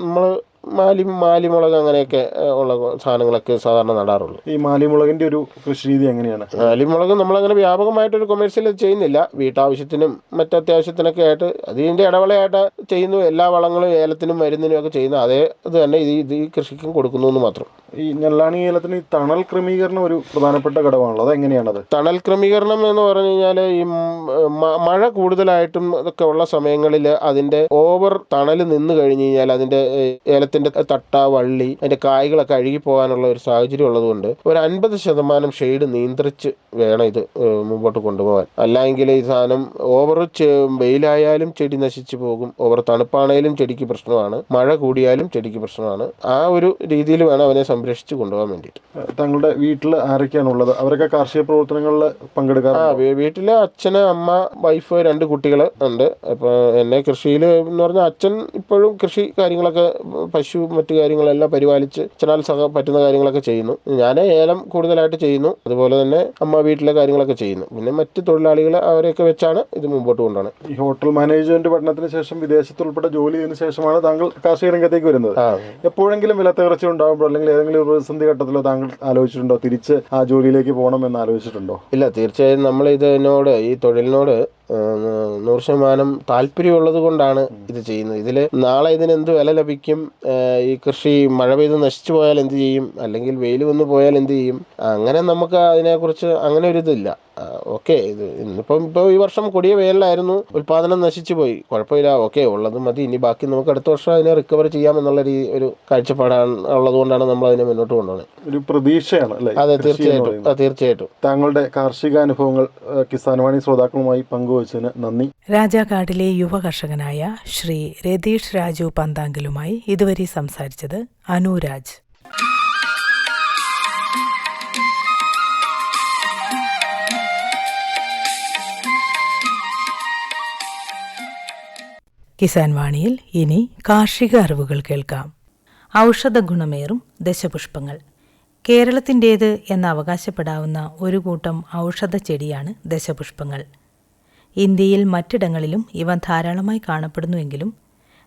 നമ്മൾ മാലി മാലിമുളക് അങ്ങനെയൊക്കെ ഉള്ള സാധനങ്ങളൊക്കെ സാധാരണ നടാറുള്ളൂ. ഈ മാലിമുളകിന്റെ ഒരു കൃഷി രീതി എങ്ങനെയാണ്? മാലിമുളക് നമ്മളങ്ങനെ വ്യാപകമായിട്ടൊരു കൊമേഴ്സ്യൽ ചെയ്യുന്നില്ല. വീട്ടാവശ്യത്തിനും മറ്റത്യാവശ്യത്തിനൊക്കെ ആയിട്ട് അതിന്റെ ഇടവേളയായിട്ട് ചെയ്യുന്നു. എല്ലാ വളങ്ങളും ഏലത്തിനും മരുന്നിനും ഒക്കെ ചെയ്യുന്നു അതേ ഇത് തന്നെ ഇത് ഇത് ഈ കൃഷിക്കും കൊടുക്കുന്നു എന്ന് മാത്രം. ഈ ഞെള്ളാണി ഏലത്തിന് തണൽ ക്രമീകരണം ഒരു പ്രധാനപ്പെട്ട ഘടകമാണല്ലോ. അത് എങ്ങനെയാണത് തണൽ ക്രമീകരണം എന്ന് പറഞ്ഞു കഴിഞ്ഞാൽ ഈ മഴ കൂടുതലായിട്ടും ഒക്കെ ഉള്ള സമയങ്ങളിൽ അതിന്റെ ഓവർ തണൽ നിന്ന് കഴിഞ്ഞ് കഴിഞ്ഞാൽ അതിന്റെ ഏലത്തിന് മരത്തിന്റെ തട്ട വള്ളി അതിന്റെ കായ്കളൊക്കെ അഴുകി പോകാനുള്ള ഒരു സാഹചര്യം ഉള്ളതുകൊണ്ട് ഒരു അൻപത് ശതമാനം ഷെയ്ഡ് നിയന്ത്രിച്ച് വേണം ഇത് മുമ്പോട്ട് കൊണ്ടുപോകാൻ. അല്ലെങ്കിൽ ഈ സാധനം ഓവർ വെയിലായാലും ചെടി നശിച്ചു പോകും. ഓവർ തണുപ്പാണേലും ചെടിക്ക് പ്രശ്നമാണ്. മഴ കൂടിയാലും ചെടിക്ക് പ്രശ്നമാണ്. ആ ഒരു രീതിയിൽ വേണം അവനെ സംരക്ഷിച്ച് കൊണ്ടുപോകാൻ വേണ്ടിയിട്ട്. തങ്ങളുടെ വീട്ടിൽ ആരൊക്കെയാണുള്ളത്? അവരൊക്കെ കാർഷിക പ്രവർത്തനങ്ങളിൽ ആ പങ്കെടുക്കാറുണ്ട് വീ- വീട്ടിൽ അച്ഛന് അമ്മ വൈഫ് രണ്ട് കുട്ടികൾ ഉണ്ട്. അപ്പൊ എന്നെ കൃഷിയിൽ എന്ന് പറഞ്ഞാൽ അച്ഛൻ ഇപ്പോഴും കൃഷി കാര്യങ്ങളൊക്കെ പശു മറ്റു കാര്യങ്ങളെല്ലാം പരിപാലിച്ച് അച്ഛനാൽ സഹ പറ്റുന്ന കാര്യങ്ങളൊക്കെ ചെയ്യുന്നു. ഞാൻ ഏലം കൂടുതലായിട്ട് ചെയ്യുന്നു. അതുപോലെ തന്നെ അമ്മ വീട്ടിലെ കാര്യങ്ങളൊക്കെ ചെയ്യുന്നു. പിന്നെ മറ്റ് തൊഴിലാളികൾ അവരെയൊക്കെ വെച്ചാണ് ഇത് മുമ്പോട്ട് കൊണ്ടാണ് ഈ ഹോട്ടൽ മാനേജ്മെന്റ് പഠനത്തിന് ശേഷം വിദേശത്ത് ഉൾപ്പെടെ ജോലി ചെയ്തതിനു ശേഷമാണ് താങ്കൾ കാർഷിക രംഗത്തേക്ക് വരുന്നത് എപ്പോഴെങ്കിലും വില തകർച്ച ഉണ്ടാകുമ്പോൾ അല്ലെങ്കിൽ ഏതെങ്കിലും ഒരു പ്രതിസന്ധി ഘട്ടത്തിലോ താങ്കൾ ആലോചിച്ചിട്ടുണ്ടോ? തിരിച്ച് ആ ജോലിയിലേക്ക് പോകണം എന്ന് ആലോചിച്ചിട്ടുണ്ടോ? ഇല്ല തീർച്ചയായും നമ്മൾ ഇതിനോട് ഈ തൊഴിലിനോട് നൂറ് ശതമാനം താല്പര്യമുള്ളത് കൊണ്ടാണ് ഇത് ചെയ്യുന്നത്. ഇതിൽ നാളെ ഇതിന് എന്ത് വില ലഭിക്കും? ഈ കൃഷി മഴ പെയ്ത് നശിച്ചു പോയാൽ എന്ത് ചെയ്യും? അല്ലെങ്കിൽ വെയിൽ വന്ന് പോയാൽ എന്ത് ചെയ്യും? അങ്ങനെ നമുക്ക് അതിനെക്കുറിച്ച് അങ്ങനെ ഒരു ഇതില്ല. ഓക്കെ. ഇത് ഇന്നിപ്പം ഇപ്പോൾ ഈ വർഷം കൊടിയ വേനലായിരുന്നു. ഉൽപാദനം നശിച്ചു പോയി. കുഴപ്പമില്ല. ഓക്കെ ഉള്ളത് മതി. ഇനി ബാക്കി നമുക്ക് അടുത്ത വർഷം അതിനെ റിക്കവർ ചെയ്യാം എന്നുള്ള രീതി ഒരു കാഴ്ചപ്പാടാണ് ഉള്ളത് കൊണ്ടാണ് നമ്മൾ അതിനെ മുന്നോട്ട് കൊണ്ടുപോകുന്നത് ഒരു പ്രതീക്ഷയാണ് അല്ലേ? അതെ തീർച്ചയായിട്ടും. തീർച്ചയായിട്ടും. താങ്കളുടെ കാർഷിക അനുഭവങ്ങൾ കിസാൻവാണി കിസാൻ വാണി ശ്രോതാക്കളുമായി പങ്കുവച്ചതിന് നന്ദി. രാജാക്കാടിലെ യുവ കർഷകനായ ശ്രീ രതീഷ് രാജു പന്താങ്കലുമായി ഇതുവരെ സംസാരിച്ചത് അനുരാജ് കിസാൻ വാണിയിൽ ഇനി കാർഷിക അറിവുകൾ കേൾക്കാം. ഔഷധ ഗുണമേറും ദശപുഷ്പങ്ങൾ. കേരളത്തിന്റേത് എന്ന് അവകാശപ്പെടാവുന്ന ഒരു കൂട്ടം ഔഷധ ചെടിയാണ് ദശപുഷ്പങ്ങൾ. ഇന്ത്യയിൽ മറ്റിടങ്ങളിലും ഇവ ധാരാളമായി കാണപ്പെടുന്നുവെങ്കിലും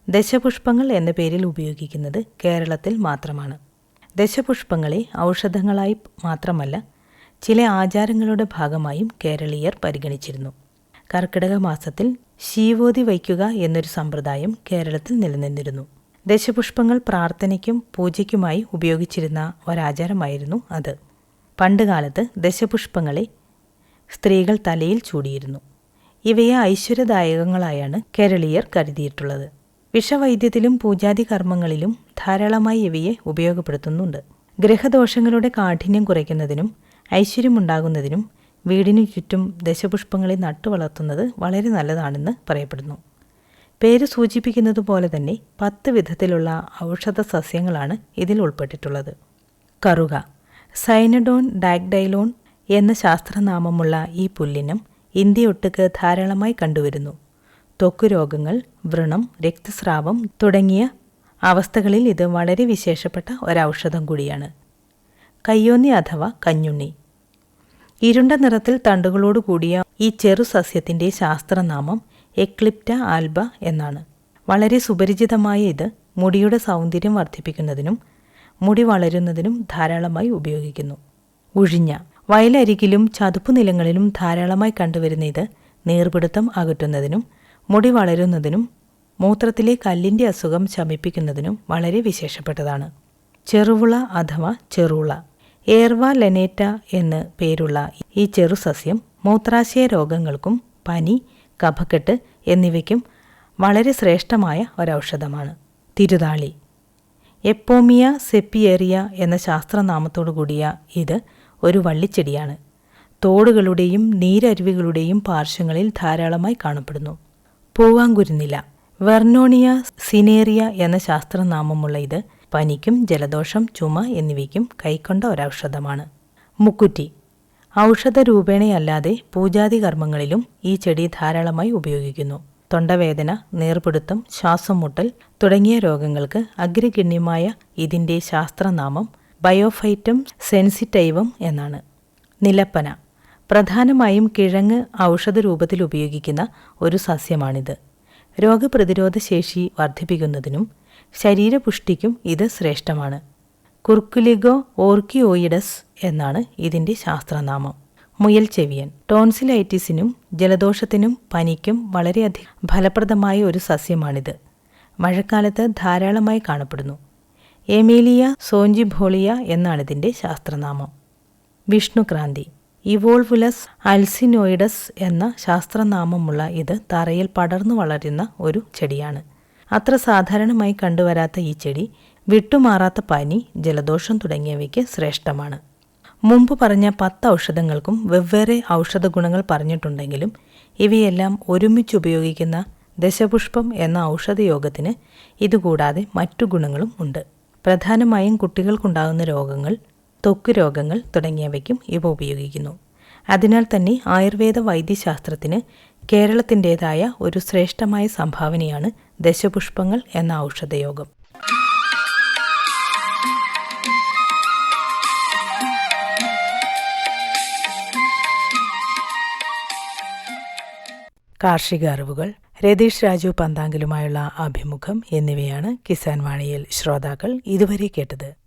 ദശപുഷ്പങ്ങൾ എന്ന പേരിൽ ഉപയോഗിക്കുന്നത് കേരളത്തിൽ മാത്രമാണ്. ദശപുഷ്പങ്ങളെ ഔഷധങ്ങളായി മാത്രമല്ല ചില ആചാരങ്ങളുടെ ഭാഗമായും കേരളീയർ പരിഗണിച്ചിരുന്നു. കർക്കിടക മാസത്തിൽ ശീവോതി വയ്ക്കുക എന്നൊരു സമ്പ്രദായം കേരളത്തിൽ നിലനിന്നിരുന്നു. ദശപുഷ്പങ്ങൾ പ്രാർത്ഥനയ്ക്കും പൂജയ്ക്കുമായി ഉപയോഗിച്ചിരുന്ന ഒരാചാരമായിരുന്നു അത്. പണ്ടുകാലത്ത് ദശപുഷ്പങ്ങളെ സ്ത്രീകൾ തലയിൽ ചൂടിയിരുന്നു. ഇവയെ ഐശ്വര്യദായകങ്ങളായാണ് കേരളീയർ കരുതിയിട്ടുള്ളത്. വിഷവൈദ്യത്തിലും പൂജാതി കർമ്മങ്ങളിലും ധാരാളമായി ഇവയെ ഉപയോഗപ്പെടുത്തുന്നുണ്ട്. ഗ്രഹദോഷങ്ങളുടെ കാഠിന്യം കുറയ്ക്കുന്നതിനും ഐശ്വര്യമുണ്ടാകുന്നതിനും വീടിനു ചുറ്റും ദശപുഷ്പങ്ങളെ നട്ടുവളർത്തുന്നത് വളരെ നല്ലതാണെന്ന് പറയപ്പെടുന്നു. പേര് സൂചിപ്പിക്കുന്നത് പോലെ തന്നെ പത്ത് വിധത്തിലുള്ള ഔഷധ സസ്യങ്ങളാണ് ഇതിൽ ഉൾപ്പെട്ടിട്ടുള്ളത്. കറുക സൈനഡോൺ ഡാഗ്ഡൈലോൺ എന്ന ശാസ്ത്രനാമമുള്ള ഈ പുല്ലിനും ഇന്ത്യയൊട്ടുക്ക് ധാരാളമായി കണ്ടുവരുന്നു. ത്വക്ക് രോഗങ്ങൾ വ്രണം രക്തസ്രാവം തുടങ്ങിയ അവസ്ഥകളിൽ ഇത് വളരെ വിശേഷപ്പെട്ട ഒരൗഷധം കൂടിയാണ്. കയ്യോന്നി അഥവാ കഞ്ഞുണ്ണി. ഇരുണ്ട നിറത്തിൽ തണ്ടുകളോട് കൂടിയ ഈ ചെറു സസ്യത്തിന്റെ ശാസ്ത്രനാമം എക്ലിപ്റ്റ ആൽബ എന്നാണ്. വളരെ സുപരിചിതമായ ഇത് മുടിയുടെ സൗന്ദര്യം വർദ്ധിപ്പിക്കുന്നതിനും മുടി വളരുന്നതിനും ധാരാളമായി ഉപയോഗിക്കുന്നു. ഉഴിഞ്ഞ വയലരികിലും ചതുപ്പ് നിലങ്ങളിലും ധാരാളമായി കണ്ടുവരുന്ന ഇത് നീർപിടുത്തം അകറ്റുന്നതിനും മുടി വളരുന്നതിനും മൂത്രത്തിലെ കല്ലിന്റെ അസുഖം ശമിപ്പിക്കുന്നതിനും വളരെ വിശേഷപ്പെട്ടതാണ്. ചെറുവുള അഥവാ ചെറുള ഏർവ ലെനേറ്റ എന്ന് പേരുള്ള ഈ ചെറുസസ്യം മൂത്രാശയ രോഗങ്ങൾക്കും പനി കഫക്കെട്ട് എന്നിവയ്ക്കും വളരെ ശ്രേഷ്ഠമായ ഒരൗഷധമാണ്. തിരുതാളി. എപ്പോമിയ സെപ്പിയേറിയ എന്ന ശാസ്ത്രനാമത്തോടു കൂടിയ ഇത് ഒരു വള്ളിച്ചെടിയാണ്. തോടുകളുടെയും നീരരുവികളുടെയും പാർശ്വങ്ങളിൽ ധാരാളമായി കാണപ്പെടുന്നു. പൂവാങ്കുരുന്നില വെർണോണിയ സിനേറിയ എന്ന ശാസ്ത്രനാമമുള്ള ഇത് പനിക്കും ജലദോഷം ചുമ എന്നിവയ്ക്കും കൈക്കൊണ്ട ഒരൗഷധമാണ്. മുക്കുറ്റി. ഔഷധ രൂപേണയല്ലാതെ പൂജാതി കർമ്മങ്ങളിലും ഈ ചെടി ധാരാളമായി ഉപയോഗിക്കുന്നു. തൊണ്ടവേദന നീർപിടുത്തം ശ്വാസം മുട്ടൽ തുടങ്ങിയ രോഗങ്ങൾക്ക് അഗ്രഗണ്യമായ ഇതിന്റെ ശാസ്ത്രനാമം ബയോഫൈറ്റം സെൻസിറ്റൈവം എന്നാണ്. നിലപ്പന. പ്രധാനമായും കിഴങ്ങ് ഔഷധ രൂപത്തിൽ ഉപയോഗിക്കുന്ന ഒരു സസ്യമാണിത്. രോഗപ്രതിരോധ ശേഷി വർദ്ധിപ്പിക്കുന്നതിനും ശരീരപുഷ്ടിക്കും ഇത് ശ്രേഷ്ഠമാണ്. കുർക്കുലിഗോ ഓർക്കിയോയിഡസ് എന്നാണ് ഇതിന്റെ ശാസ്ത്രനാമം. മുയൽ ചെവിയൻ. ടോൺസിലൈറ്റിസിനും ജലദോഷത്തിനും പനിക്കും വളരെയധികം ഫലപ്രദമായ ഒരു സസ്യമാണിത്. മഴക്കാലത്ത് ധാരാളമായി കാണപ്പെടുന്നു. എമേലിയ സോഞ്ചിഭോളിയ എന്നാണിതിന്റെ ശാസ്ത്രനാമം. വിഷ്ണുക്രാന്തി. ഇവോൾവുലസ് അൽസിനോയിഡസ് എന്ന ശാസ്ത്രനാമമുള്ള ഇത് തറയിൽ പടർന്നു വളരുന്ന ഒരു ചെടിയാണ്. അത്ര സാധാരണമായി കണ്ടുവരാത്ത ഈ ചെടി വിട്ടുമാറാത്ത പനി ജലദോഷം തുടങ്ങിയവയ്ക്ക് ശ്രേഷ്ഠമാണ്. മുമ്പ് പറഞ്ഞ പത്ത് ഔഷധങ്ങൾക്കും വെവ്വേറെ ഔഷധ ഗുണങ്ങൾ പറഞ്ഞിട്ടുണ്ടെങ്കിലും ഇവയെല്ലാം ഒരുമിച്ച് ഉപയോഗിക്കുന്ന ദശപുഷ്പം എന്ന ഔഷധയോഗത്തിന് ഇതുകൂടാതെ മറ്റു ഗുണങ്ങളും ഉണ്ട്. പ്രധാനമായും കുട്ടികൾക്കുണ്ടാകുന്ന രോഗങ്ങൾ ത്വക്ക് രോഗങ്ങൾ തുടങ്ങിയവയ്ക്കും ഇവ ഉപയോഗിക്കുന്നു. അതിനാൽ തന്നെ ആയുർവേദ വൈദ്യശാസ്ത്രത്തിന് കേരളത്തിന്റെതായ ഒരു ശ്രേഷ്ഠമായ സംഭാവനയാണ് ദശപുഷ്പങ്ങൾ എന്ന ഔഷധയോഗം. കാർഷിക അറിവുകൾ രതീഷ് രാജു പന്താങ്കലുമായുള്ള അഭിമുഖം എന്നിവയാണ് കിസാൻ വാണിയിൽ ശ്രോതാക്കൾ ഇതുവരെ കേട്ടത്.